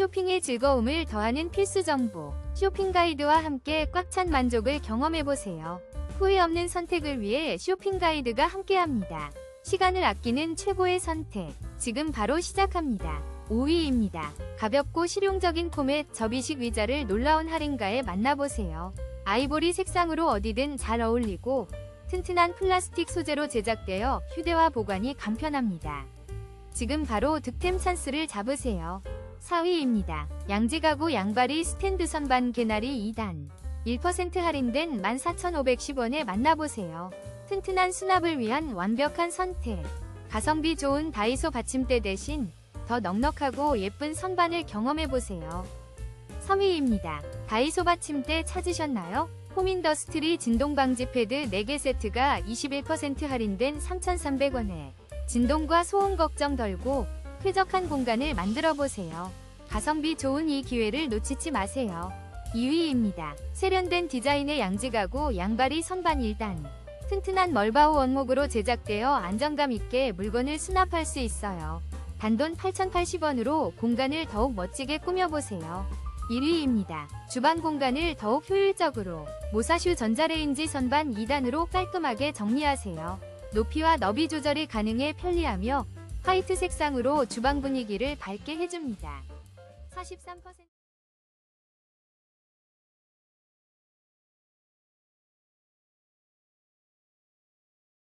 쇼핑의 즐거움을 더하는 필수 정보. 쇼핑 가이드와 함께 꽉 찬 만족을 경험해보세요. 후회 없는 선택을 위해 쇼핑 가이드가 함께합니다. 시간을 아끼는 최고의 선택. 지금 바로 시작합니다. 5위입니다. 가볍고 실용적인 포맷 접이식 의자를 놀라운 할인가에 만나보세요. 아이보리 색상으로 어디든 잘 어울리고 튼튼한 플라스틱 소재로 제작되어 휴대와 보관이 간편합니다. 지금 바로 득템 찬스를 잡으세요. 4위입니다. 양지가구 양발이 스탠드 선반 개나리 2단. 1% 할인된 14,510원에 만나보세요. 튼튼한 수납을 위한 완벽한 선택. 가성비 좋은 다이소 받침대 대신 더 넉넉하고 예쁜 선반을 경험해보세요. 3위입니다. 다이소 받침대 찾으셨나요? 홈인더스트리 진동방지 패드 4개 세트가 21% 할인된 3,300원에 진동과 소음 걱정 덜고 쾌적한 공간을 만들어 보세요. 가성비 좋은 이 기회를 놓치지 마세요. 2위입니다. 세련된 디자인의 양지가구 양발이 선반 1단. 튼튼한 멀바우 원목으로 제작되어 안정감 있게 물건을 수납할 수 있어요. 단돈 8,080원으로 공간을 더욱 멋지게 꾸며보세요. 1위입니다. 주방 공간을 더욱 효율적으로 모사슈 전자레인지 선반 2단으로 깔끔하게 정리하세요. 높이와 너비 조절이 가능해 편리하며 화이트 색상으로 주방 분위기를 밝게 해줍니다. 43%